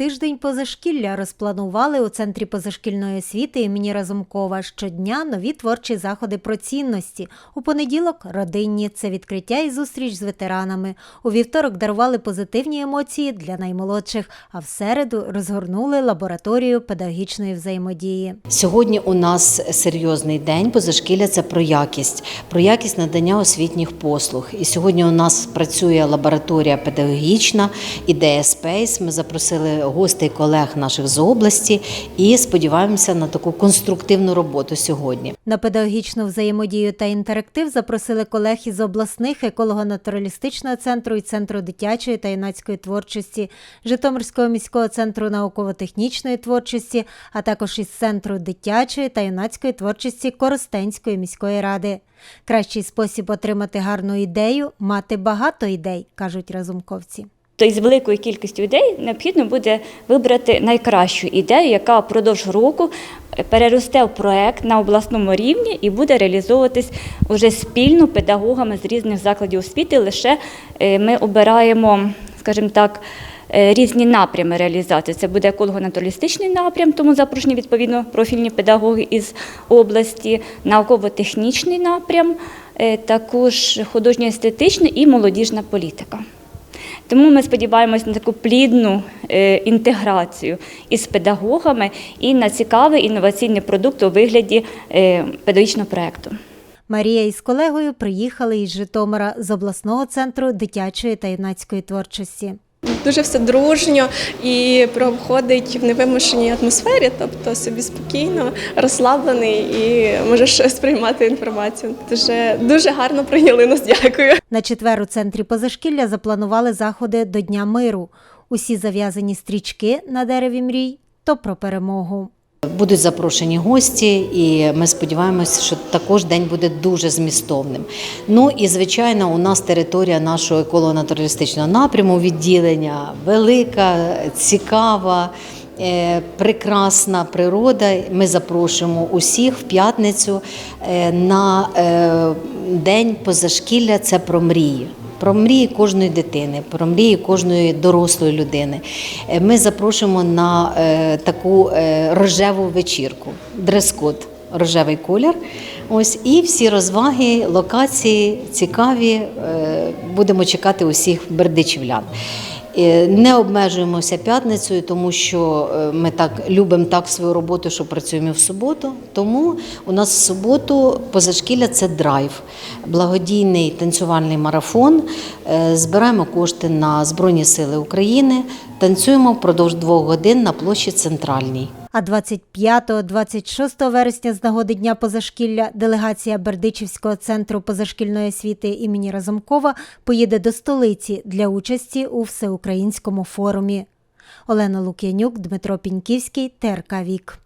Тиждень позашкілля розпланували у центрі позашкільної освіти імені Разумкова. Щодня нові творчі заходи про цінності. У понеділок родинні це відкриття і зустріч з ветеранами. У вівторок дарували позитивні емоції для наймолодших, а в середу розгорнули лабораторію педагогічної взаємодії. Сьогодні у нас серйозний день позашкілля це про якість, про якість надання освітніх послуг. І сьогодні у нас працює лабораторія педагогічна, ідея Спейс. Ми запросили гостей колег наших з області і сподіваємося на таку конструктивну роботу сьогодні. На педагогічну взаємодію та інтерактив запросили колег із обласних еколого-натуралістичного центру і центру дитячої та юнацької творчості, Житомирського міського центру науково-технічної творчості, а також із центру дитячої та юнацької творчості Коростенської міської ради. Кращий спосіб отримати гарну ідею мати багато ідей, кажуть разумковці. То з великою кількістю ідей необхідно буде вибрати найкращу ідею, яка впродовж року переросте в проект на обласному рівні і буде реалізовуватись уже спільно педагогами з різних закладів освіти. Лише е, ми обираємо, скажімо так. е, Різні напрями реалізації. Це буде еколого-натуралістичний напрям, тому запрошені відповідно профільні педагоги із області, науково-технічний напрям, е, також художньо-естетичний і молодіжна політика. Тому ми сподіваємось на таку плідну е, інтеграцію із педагогами і на цікавий інноваційний продукт у вигляді е, педагогічного проєкту. Марія із колегою приїхали із Житомира з обласного центру дитячої та юнацької творчості. Дуже все дружньо і проходить в невимушеній атмосфері, тобто собі спокійно, розслаблений і можеш сприймати інформацію. Дуже дуже гарно прийняли нас. Дякую. На четвер у центрі позашкілля запланували заходи до Дня миру. Усі зав'язані стрічки на дереві мрій то про перемогу. Будуть запрошені гості, і ми сподіваємося, що також день буде дуже змістовним. Ну і звичайно, у нас територія нашого еколого-натуралістичного напряму відділення велика, цікава. е, Прекрасна природа. Ми запрошуємо усіх в п'ятницю е, на е, день позашкілля. Це про мрії. Про мрії кожної дитини, про мрії кожної дорослої людини. Е, Ми запрошуємо на е, таку е, рожеву вечірку, дрес-код, рожевий колір. Ось і всі розваги, локації цікаві. Будемо чекати усіх бердичівлян. Е, Не обмежуємося п'ятницею, тому що е, ми так любимо так свою роботу, що працюємо в суботу. Тому у нас в суботу позашкілля це драйв, благодійний танцювальний марафон. Е, Збираємо кошти на Збройні Сили України, танцюємо впродовж двох годин на площі Центральній. А 25-26 вересня з нагоди Дня позашкілля делегація Бердичівського центру позашкільної освіти імені Разумкова поїде до столиці для участі у всеукраїнському форумі. Олена Лук'янюк, Дмитро Піньківський, ТРК Вік.